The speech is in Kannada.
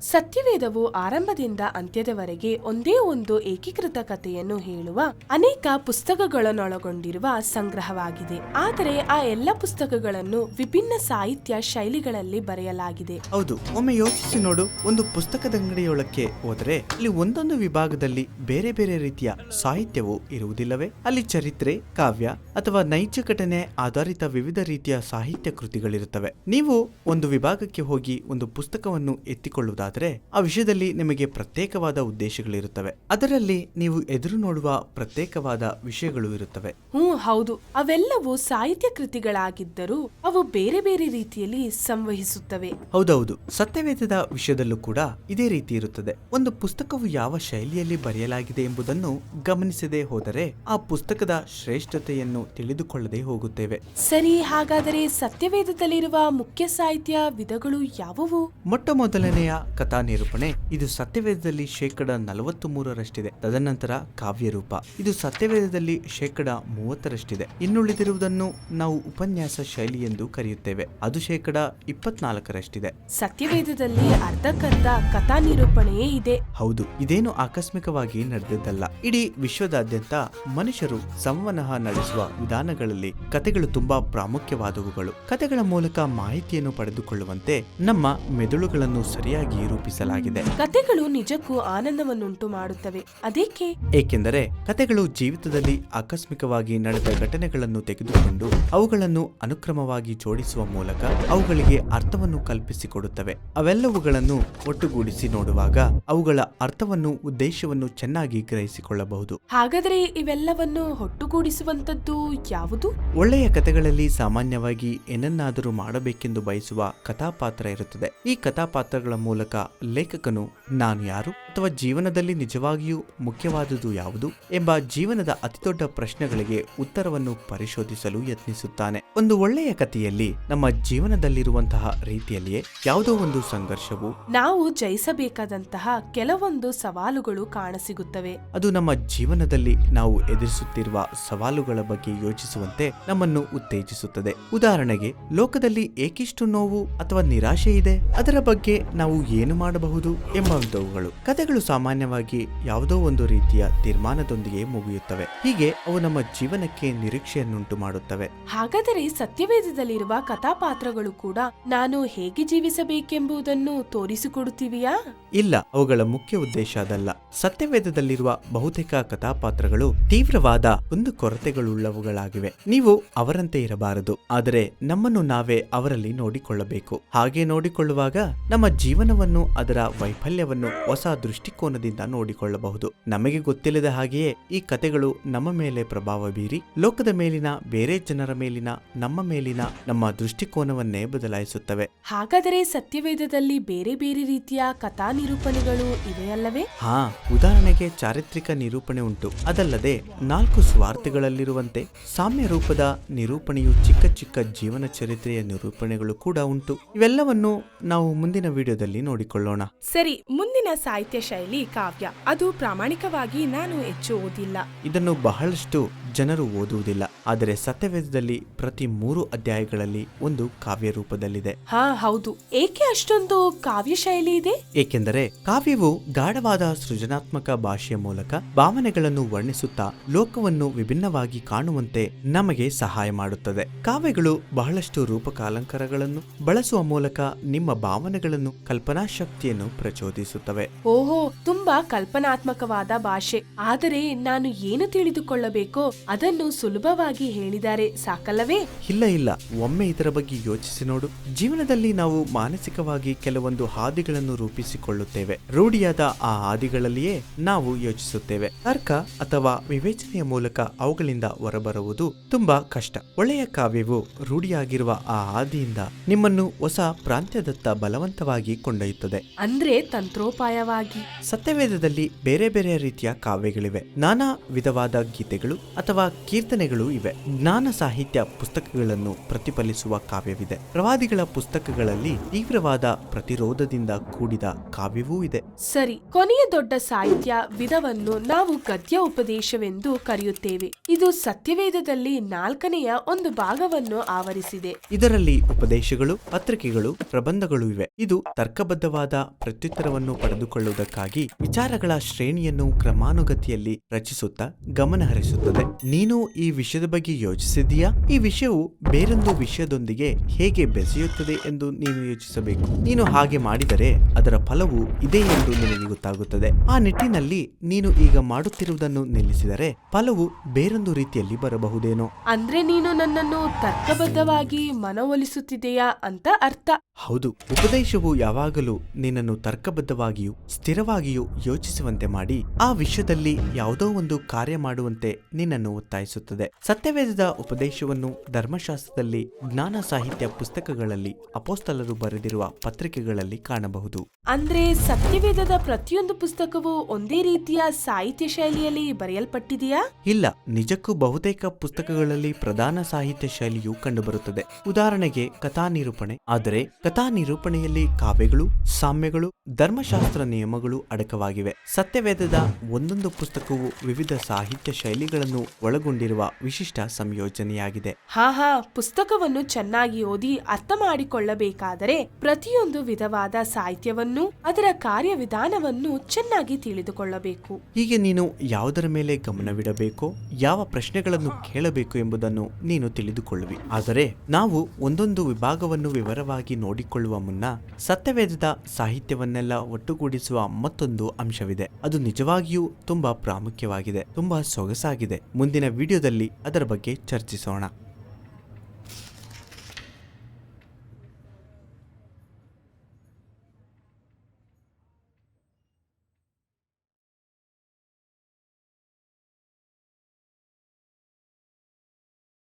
ಸತ್ಯವೇದವು ಆರಂಭದಿಂದ ಅಂತ್ಯದವರೆಗೆ ಒಂದೇ ಒಂದು ಏಕೀಕೃತ ಕಥೆಯನ್ನು ಹೇಳುವ ಅನೇಕ ಪುಸ್ತಕಗಳನ್ನೊಳಗೊಂಡಿರುವ ಸಂಗ್ರಹವಾಗಿದೆ. ಆದರೆ ಆ ಎಲ್ಲ ಪುಸ್ತಕಗಳನ್ನು ವಿಭಿನ್ನ ಸಾಹಿತ್ಯ ಶೈಲಿಗಳಲ್ಲಿ ಬರೆಯಲಾಗಿದೆ. ಹೌದು, ಒಮ್ಮೆ ಯೋಚಿಸಿ ನೋಡು. ಒಂದು ಪುಸ್ತಕದ ಅಂಗಡಿಯೊಳಕ್ಕೆ ಹೋದರೆ ಅಲ್ಲಿ ಒಂದೊಂದು ವಿಭಾಗದಲ್ಲಿ ಬೇರೆ ಬೇರೆ ರೀತಿಯ ಸಾಹಿತ್ಯವು ಇರುವುದಿಲ್ಲವೇ? ಅಲ್ಲಿ ಚರಿತ್ರೆ, ಕಾವ್ಯ ಅಥವಾ ನೈಜ ಘಟನೆ ಆಧಾರಿತ ವಿವಿಧ ರೀತಿಯ ಸಾಹಿತ್ಯ ಕೃತಿಗಳಿರುತ್ತವೆ. ನೀವು ಒಂದು ವಿಭಾಗಕ್ಕೆ ಹೋಗಿ ಒಂದು ಪುಸ್ತಕವನ್ನು ಎತ್ತಿಕೊಳ್ಳುವುದಾದರೆ ಆ ವಿಷಯದಲ್ಲಿ ನಿಮಗೆ ಪ್ರತ್ಯೇಕವಾದ ಉದ್ದೇಶಗಳಿರುತ್ತವೆ. ಅದರಲ್ಲಿ ನೀವು ಎದುರು ನೋಡುವ ಪ್ರತ್ಯೇಕವಾದ ವಿಷಯಗಳು ಇರುತ್ತವೆ. ಹ್ಮ್ ಹೌದು. ಅವೆಲ್ಲವೂ ಸಾಹಿತ್ಯ ಕೃತಿಗಳಾಗಿದ್ದರೂ ಅವು ಬೇರೆ ಬೇರೆ ರೀತಿಯಲ್ಲಿ ಸಂವಹಿಸುತ್ತವೆ. ಹೌದೌದು. ಸತ್ಯವೇದದ ವಿಷಯದಲ್ಲೂ ಕೂಡ ಇದೇ ರೀತಿ ಇರುತ್ತದೆ. ಒಂದು ಪುಸ್ತಕವು ಯಾವ ಶೈಲಿಯಲ್ಲಿ ಬರೆಯಲಾಗಿದೆ ಎಂಬುದನ್ನು ಗಮನಿಸದೆ ಹೋದರೆ ಆ ಪುಸ್ತಕದ ಶ್ರೇಷ್ಠತೆಯನ್ನು ತಿಳಿದುಕೊಳ್ಳದೆ ಹೋಗುತ್ತೇವೆ. ಸರಿ ಹಾಗಾದರೆ ಸತ್ಯವೇದದಲ್ಲಿರುವ ಮುಖ್ಯ ಸಾಹಿತ್ಯ ವಿಧಗಳು ಯಾವುವು? ಮೊಟ್ಟ ಮೊದಲನೆಯ ಕಥಾ ನಿರೂಪಣೆ ಇದು ಸತ್ಯವೇದದಲ್ಲಿ ಶೇಕಡ ನಲವತ್ತು ಮೂರರಷ್ಟಿದೆ ತದನಂತರ ಕಾವ್ಯರೂಪ. ಇದು ಸತ್ಯವೇದದಲ್ಲಿ ಶೇಕಡ ಮೂವತ್ತರಷ್ಟಿದೆ. ಇನ್ನುಳಿದಿರುವುದನ್ನು ನಾವು ಉಪನ್ಯಾಸ ಶೈಲಿ ಎಂದು ಕರೆಯುತ್ತೇವೆ. ಅದು ಶೇಕಡ ಇಪ್ಪತ್ನಾಲ್ಕರಷ್ಟಿದೆ. ಸತ್ಯವೇದದಲ್ಲಿ ಅರ್ಧಕ್ಕರ್ಧ ಕಥಾ ನಿರೂಪಣೆಯೇ ಇದೆ. ಹೌದು ಇದೇನು ಆಕಸ್ಮಿಕವಾಗಿ ನಡೆದಿದ್ದಲ್ಲ. ಇಡೀ ವಿಶ್ವದಾದ್ಯಂತ ಮನುಷ್ಯರು ಸಂವಹನ ನಡೆಸುವ ವಿಧಾನಗಳಲ್ಲಿ ಕತೆಗಳು ತುಂಬಾ ಪ್ರಾಮುಖ್ಯವಾದವುಗಳು. ಕತೆಗಳ ಮೂಲಕ ಮಾಹಿತಿಯನ್ನು ಪಡೆದುಕೊಳ್ಳುವಂತೆ ನಮ್ಮ ಮೆದುಳುಗಳನ್ನು ಸರಿಯಾಗಿ ರೂಪಿಸಲಾಗಿದೆ ಕಥೆಗಳು ನಿಜಕ್ಕೂ ಆನಂದವನ್ನುಂಟು ಮಾಡುತ್ತವೆ. ಅದಕ್ಕೆ ಏಕೆಂದರೆ ಕಥೆಗಳು ಜೀವಿತದಲ್ಲಿ ಆಕಸ್ಮಿಕವಾಗಿ ನಡೆದ ಘಟನೆಗಳನ್ನು ತೆಗೆದುಕೊಂಡು ಅವುಗಳನ್ನು ಅನುಕ್ರಮವಾಗಿ ಜೋಡಿಸುವ ಮೂಲಕ ಅವುಗಳಿಗೆ ಅರ್ಥವನ್ನು ಕಲ್ಪಿಸಿಕೊಡುತ್ತವೆ. ಅವೆಲ್ಲವುಗಳನ್ನು ಒಟ್ಟುಗೂಡಿಸಿ ನೋಡುವಾಗ ಅವುಗಳ ಅರ್ಥವನ್ನು ಉದ್ದೇಶವನ್ನು ಚೆನ್ನಾಗಿ ಗ್ರಹಿಸಿಕೊಳ್ಳಬಹುದು. ಹಾಗಾದರೆ ಇವೆಲ್ಲವನ್ನು ಒಟ್ಟುಗೂಡಿಸುವಂತದ್ದು ಯಾವುದು? ಒಳ್ಳೆಯ ಕಥೆಗಳಲ್ಲಿ ಸಾಮಾನ್ಯವಾಗಿ ಏನನ್ನಾದರೂ ಮಾಡಬೇಕೆಂದು ಬಯಸುವ ಕಥಾಪಾತ್ರ ಇರುತ್ತದೆ. ಈ ಕಥಾಪಾತ್ರಗಳ ಮೂಲಕ ಲೇಖಕನು ನಾನು ಯಾರು ಅಥವಾ ಜೀವನದಲ್ಲಿ ನಿಜವಾಗಿಯೂ ಮುಖ್ಯವಾದುದು ಯಾವುದು ಎಂಬ ಜೀವನದ ಅತಿದೊಡ್ಡ ಪ್ರಶ್ನೆಗಳಿಗೆ ಉತ್ತರವನ್ನು ಪರಿಶೋಧಿಸಲು ಯತ್ನಿಸುತ್ತಾನೆ. ಒಂದು ಒಳ್ಳೆಯ ಕಥೆಯಲ್ಲಿ ನಮ್ಮ ಜೀವನದಲ್ಲಿರುವಂತಹ ರೀತಿಯಲ್ಲಿಯೇ ಯಾವುದೋ ಒಂದು ಸಂಘರ್ಷವು ನಾವು ಜಯಿಸಬೇಕಾದಂತಹ ಕೆಲವೊಂದು ಸವಾಲುಗಳು ಕಾಣಸಿಗುತ್ತವೆ. ಅದು ನಮ್ಮ ಜೀವನದಲ್ಲಿ ನಾವು ಎದುರಿಸುತ್ತಿರುವ ಸವಾಲುಗಳ ಬಗ್ಗೆ ಯೋಚಿಸುವಂತೆ ನಮ್ಮನ್ನು ಉತ್ತೇಜಿಸುತ್ತದೆ. ಉದಾಹರಣೆಗೆ ಲೋಕದಲ್ಲಿ ಏಕಿಷ್ಟು ನೋವು ಅಥವಾ ನಿರಾಶೆ ಇದೆ ಅದರ ಬಗ್ಗೆ ನಾವು ಏನು ಮಾಡಬಹುದು ಎಂಬಂತವುಗಳು. ಕಥೆಗಳು ಸಾಮಾನ್ಯವಾಗಿ ಯಾವುದೋ ಒಂದು ರೀತಿಯ ತೀರ್ಮಾನದೊಂದಿಗೆ ಮುಗಿಯುತ್ತವೆ. ಹೀಗೆ ಅವು ನಮ್ಮ ಜೀವನಕ್ಕೆ ನಿರೀಕ್ಷೆಯನ್ನುಂಟು ಮಾಡುತ್ತವೆ. ಹಾಗಾದರೆ ಸತ್ಯವೇದದಲ್ಲಿರುವ ಕಥಾಪಾತ್ರಗಳು ಕೂಡ ನಾನು ಹೇಗೆ ಜೀವಿಸಬೇಕೆಂಬುದನ್ನು ತೋರಿಸಿಕೊಡುತ್ತಿವೆಯಾ? ಇಲ್ಲ ಅವುಗಳ ಮುಖ್ಯ ಉದ್ದೇಶ ಅದಲ್ಲ. ಸತ್ಯವೇದದಲ್ಲಿರುವ ಬಹುತೇಕ ಕಥಾಪಾತ್ರಗಳು ತೀವ್ರವಾದ ಒಂದು ಕೊರತೆಗಳುಳ್ಳವುಗಳಾಗಿವೆ. ನೀವು ಅವರಂತೆ ಇರಬಾರದು. ಆದರೆ ನಮ್ಮನ್ನು ನಾವೇ ಅವರಲ್ಲಿ ನೋಡಿಕೊಳ್ಳಬೇಕು. ಹಾಗೆ ನೋಡಿಕೊಳ್ಳುವಾಗ ನಮ್ಮ ಜೀವನವನ್ನು ಅದರ ವೈಫಲ್ಯವನ್ನು ಹೊಸ ದೃಷ್ಟಿಕೋನದಿಂದ ನೋಡಿಕೊಳ್ಳಬಹುದು. ನಮಗೆ ಗೊತ್ತಿಲ್ಲದ ಹಾಗೆಯೇ ಈ ಕಥೆಗಳು ನಮ್ಮ ಮೇಲೆ ಪ್ರಭಾವ ಬೀರಿ ಲೋಕದ ಮೇಲಿನ ಬೇರೆ ಜನರ ಮೇಲಿನ ನಮ್ಮ ಮೇಲಿನ ನಮ್ಮ ದೃಷ್ಟಿಕೋನವನ್ನೇ ಬದಲಾಯಿಸುತ್ತವೆ. ಹಾಗಾದರೆ ಸತ್ಯವೇದದಲ್ಲಿ ಬೇರೆ ಬೇರೆ ರೀತಿಯ ಕಥಾ ನಿರೂಪಣೆಗಳು ಇವೆಯಲ್ಲವೇ? ಹಾ ಉದಾಹರಣೆಗೆ ಚಾರಿತ್ರಿಕ ನಿರೂಪಣೆ ಉಂಟು. ಅದಲ್ಲದೆ ನಾಲ್ಕು ಸ್ವಾರ್ಥಗಳಲ್ಲಿರುವಂತೆ ಸಾಮ್ಯ ರೂಪದ ನಿರೂಪಣೆಯು ಚಿಕ್ಕ ಚಿಕ್ಕ ಜೀವನ ಚರಿತ್ರೆಯ ನಿರೂಪಣೆಗಳು ಕೂಡ ಉಂಟು. ಇವೆಲ್ಲವನ್ನು ನಾವು ಮುಂದಿನ ವಿಡಿಯೋದಲ್ಲಿ ನೋಡಿಕೊಳ್ಳೋಣ. ಸರಿ ಮುಂದಿನ ಸಾಹಿತ್ಯ ಶೈಲಿ ಕಾವ್ಯ. ಅದು ಪ್ರಾಮಾಣಿಕವಾಗಿ ನಾನು ಹೆಚ್ಚು ಓದಿಲ್ಲ. ಇದನ್ನು ಬಹಳಷ್ಟು ಜನರು ಓದುವುದಿಲ್ಲ ಆದರೆ ಸತ್ಯವೇದದಲ್ಲಿ ಪ್ರತಿ ಮೂರು ಅಧ್ಯಾಯಗಳಲ್ಲಿ ಒಂದು ಕಾವ್ಯ ರೂಪದಲ್ಲಿದೆ ಹಾ ಹೌದು. ಏಕೆ ಅಷ್ಟೊಂದು ಕಾವ್ಯ ಶೈಲಿ ಇದೆ? ಏಕೆಂದರೆ ಕಾವ್ಯವು ಗಾಢವಾದ ಸೃಜನಾತ್ಮಕ ಭಾಷೆಯ ಮೂಲಕ ಭಾವನೆಗಳನ್ನು ವರ್ಣಿಸುತ್ತಾ ಲೋಕವನ್ನು ವಿಭಿನ್ನವಾಗಿ ಕಾಣುವಂತೆ ನಮಗೆ ಸಹಾಯ ಮಾಡುತ್ತದೆ. ಕಾವ್ಯಗಳು ಬಹಳಷ್ಟು ರೂಪಕಾಲಂಕಾರಗಳನ್ನು ಬಳಸುವ ಮೂಲಕ ನಿಮ್ಮ ಭಾವನೆಗಳನ್ನು ಕಲ್ಪನಾ ಶಕ್ತಿಯನ್ನು ಪ್ರಚೋದಿಸುತ್ತವೆ. ಓಹೋ ತುಂಬಾ ಕಲ್ಪನಾತ್ಮಕವಾದ ಭಾಷೆ. ಆದರೆ ನಾನು ಏನು ತಿಳಿದುಕೊಳ್ಳಬೇಕೋ ಅದನ್ನು ಸುಲಭವಾಗಿ ಹೇಳಿದರೆ ಸಾಕಲ್ಲವೇ? ಇಲ್ಲ ಇಲ್ಲ. ಒಮ್ಮೆ ಇದರ ಬಗ್ಗೆ ಯೋಚಿಸಿ ನೋಡು. ಜೀವನದಲ್ಲಿ ನಾವು ಮಾನಸಿಕವಾಗಿ ಕೆಲವೊಂದು ಹಾದಿಗಳನ್ನು ರೂಪಿಸಿಕೊಳ್ಳುತ್ತೇವೆ. ರೂಢಿಯಾದ ಆ ಹಾದಿಗಳಲ್ಲಿಯೇ ನಾವು ಯೋಚಿಸುತ್ತೇವೆ. ತರ್ಕ ಅಥವಾ ವಿವೇಚನೆಯ ಮೂಲಕ ಅವುಗಳಿಂದ ಹೊರಬರುವುದು ತುಂಬಾ ಕಷ್ಟ. ಒಳ್ಳೆಯ ಕಾವ್ಯವು ರೂಢಿಯಾಗಿರುವ ಆ ಹಾದಿಯಿಂದ ನಿಮ್ಮನ್ನು ಹೊಸ ಪ್ರಾಂತ್ಯದತ್ತ ಬಲವಂತವಾಗಿ ಕೊಂಡೊಯ್ಯುತ್ತದೆ. ಅಂದ್ರೆ ತಂತ್ರೋಪಾಯವಾಗಿ. ಸತ್ಯವೇದದಲ್ಲಿ ಬೇರೆ ಬೇರೆ ರೀತಿಯ ಕಾವ್ಯಗಳಿವೆ. ನಾನಾ ವಿಧವಾದ ಗೀತೆಗಳು ಅಥವಾ ಅಥವಾ ಕೀರ್ತನೆಗಳು ಇವೆ. ಜ್ಞಾನ ಸಾಹಿತ್ಯ ಪುಸ್ತಕಗಳನ್ನು ಪ್ರತಿಫಲಿಸುವ ಕಾವ್ಯವಿದೆ. ಪ್ರವಾದಿಗಳ ಪುಸ್ತಕಗಳಲ್ಲಿ ತೀವ್ರವಾದ ಪ್ರತಿರೋಧದಿಂದ ಕೂಡಿದ ಕಾವ್ಯವೂ ಇದೆ. ಸರಿ ಕೊನೆಯ ದೊಡ್ಡ ಸಾಹಿತ್ಯ ವಿಧವನ್ನು ನಾವು ಗದ್ಯ ಉಪದೇಶವೆಂದು ಕರೆಯುತ್ತೇವೆ. ಇದು ಸತ್ಯವೇದದಲ್ಲಿ ನಾಲ್ಕನೆಯ ಒಂದು ಭಾಗವನ್ನು ಆವರಿಸಿದೆ. ಇದರಲ್ಲಿ ಉಪದೇಶಗಳು ಪತ್ರಿಕೆಗಳು ಪ್ರಬಂಧಗಳು ಇವೆ. ಇದು ತರ್ಕಬದ್ಧವಾದ ಪ್ರತ್ಯುತ್ತರವನ್ನು ಪಡೆದುಕೊಳ್ಳುವುದಕ್ಕಾಗಿ ವಿಚಾರಗಳ ಶ್ರೇಣಿಯನ್ನು ಕ್ರಮಾನುಗತಿಯಲ್ಲಿ ರಚಿಸುತ್ತಾ ಗಮನ ಹರಿಸುತ್ತದೆ ನೀನು ಈ ವಿಷಯದ ಬಗ್ಗೆ ಯೋಚಿಸಿದೀಯಾ ಈ ವಿಷಯವು ಬೇರೊಂದು ವಿಷಯದೊಂದಿಗೆ ಹೇಗೆ ಬೆಸೆಯುತ್ತದೆ ಎಂದು ನೀನು ಯೋಚಿಸಬೇಕು. ನೀನು ಹಾಗೆ ಮಾಡಿದರೆ ಅದರ ಫಲವು ಇದೆ ಎಂದು ನಿನಗೆ ಗೊತ್ತಾಗುತ್ತದೆ. ಆ ನಿಟ್ಟಿನಲ್ಲಿ ನೀನು ಈಗ ಮಾಡುತ್ತಿರುವುದನ್ನು ನಿಲ್ಲಿಸಿದರೆ ಫಲವು ಬೇರೊಂದು ರೀತಿಯಲ್ಲಿ ಬರಬಹುದೇನೋ? ಅಂದ್ರೆ ನೀನು ನನ್ನನ್ನು ತರ್ಕಬದ್ಧವಾಗಿ ಮನವೊಲಿಸುತ್ತಿದೆಯಾ ಅಂತ ಅರ್ಥ. ಹೌದು ಉಪದೇಶವು ಯಾವಾಗಲೂ ನಿನ್ನನ್ನು ತರ್ಕಬದ್ಧವಾಗಿಯೂ ಸ್ಥಿರವಾಗಿಯೂ ಯೋಚಿಸುವಂತೆ ಮಾಡಿ ಆ ವಿಷಯದಲ್ಲಿ ಯಾವುದೋ ಒಂದು ಕಾರ್ಯ ಮಾಡುವಂತೆ ನಿನ್ನನ್ನು ಒತ್ತಾಯಿಸುತ್ತದೆ. ಸತ್ಯವೇದದ ಉಪದೇಶವನ್ನು ಧರ್ಮಶಾಸ್ತ್ರದಲ್ಲಿ ಜ್ಞಾನ ಸಾಹಿತ್ಯ ಪುಸ್ತಕಗಳಲ್ಲಿ ಅಪೋಸ್ತಲರು ಬರೆದಿರುವ ಪತ್ರಿಕೆಗಳಲ್ಲಿ ಕಾಣಬಹುದು. ಅಂದ್ರೆ ಸತ್ಯವೇದದ ಪ್ರತಿಯೊಂದು ಪುಸ್ತಕವೂ ಒಂದೇ ರೀತಿಯ ಸಾಹಿತ್ಯ ಶೈಲಿಯಲ್ಲಿ ಬರೆಯಲ್ಪಟ್ಟಿದೆಯಾ? ಇಲ್ಲ ನಿಜಕ್ಕೂ ಬಹುತೇಕ ಪುಸ್ತಕಗಳಲ್ಲಿ ಪ್ರಧಾನ ಸಾಹಿತ್ಯ ಶೈಲಿಯು ಕಂಡುಬರುತ್ತದೆ. ಉದಾಹರಣೆಗೆ ಕಥಾ ನಿರೂಪಣೆ ಆದರೆ ಕಥಾ ನಿರೂಪಣೆಯಲ್ಲಿ ಕಾವ್ಯಗಳು ಸಾಮ್ಯಗಳು ಧರ್ಮಶಾಸ್ತ್ರ ನಿಯಮಗಳು ಅಡಕವಾಗಿವೆ. ಸತ್ಯವೇದದ ಒಂದೊಂದು ಪುಸ್ತಕವು ವಿವಿಧ ಸಾಹಿತ್ಯ ಶೈಲಿಗಳನ್ನು ಒಳಗೊಂಡಿರುವ ವಿಶಿಷ್ಟ ಸಂಯೋಜನೆಯಾಗಿದೆ. ಹಾ ಹಾ ಪುಸ್ತಕವನ್ನು ಚೆನ್ನಾಗಿ ಓದಿ ಅರ್ಥ ಮಾಡಿಕೊಳ್ಳಬೇಕಾದರೆ ಪ್ರತಿಯೊಂದು ವಿಧವಾದ ಸಾಹಿತ್ಯವನ್ನು ಅದರ ಕಾರ್ಯವಿಧಾನವನ್ನು ಚೆನ್ನಾಗಿ ತಿಳಿದುಕೊಳ್ಳಬೇಕು. ಹೀಗೆ ನೀನು ಯಾವುದರ ಮೇಲೆ ಗಮನವಿಡಬೇಕು? ಯಾವ ಪ್ರಶ್ನೆಗಳನ್ನು ಕೇಳಬೇಕು ಎಂಬುದನ್ನು ನೀನು ತಿಳಿದುಕೊಳ್ಳುವಿ. ಆದರೆ ನಾವು ಒಂದೊಂದು ವಿಭಾಗವನ್ನು ವಿವರವಾಗಿ ನೋಡಿಕೊಳ್ಳುವ ಮುನ್ನ ಸತ್ಯವೇದದ ಸಾಹಿತ್ಯವನ್ನೆಲ್ಲ ಒಟ್ಟುಗೂಡಿಸುವ ಮತ್ತೊಂದು ಅಂಶವಿದೆ. ಅದು ನಿಜವಾಗಿಯೂ ತುಂಬಾ ಪ್ರಾಮುಖ್ಯವಾಗಿದೆ ತುಂಬಾ ಸೊಗಸಾಗಿದೆ. ಮುಂದಿನ ವಿಡಿಯೋದಲ್ಲಿ ಅದರ ಬಗ್ಗೆ ಚರ್ಚಿಸೋಣ.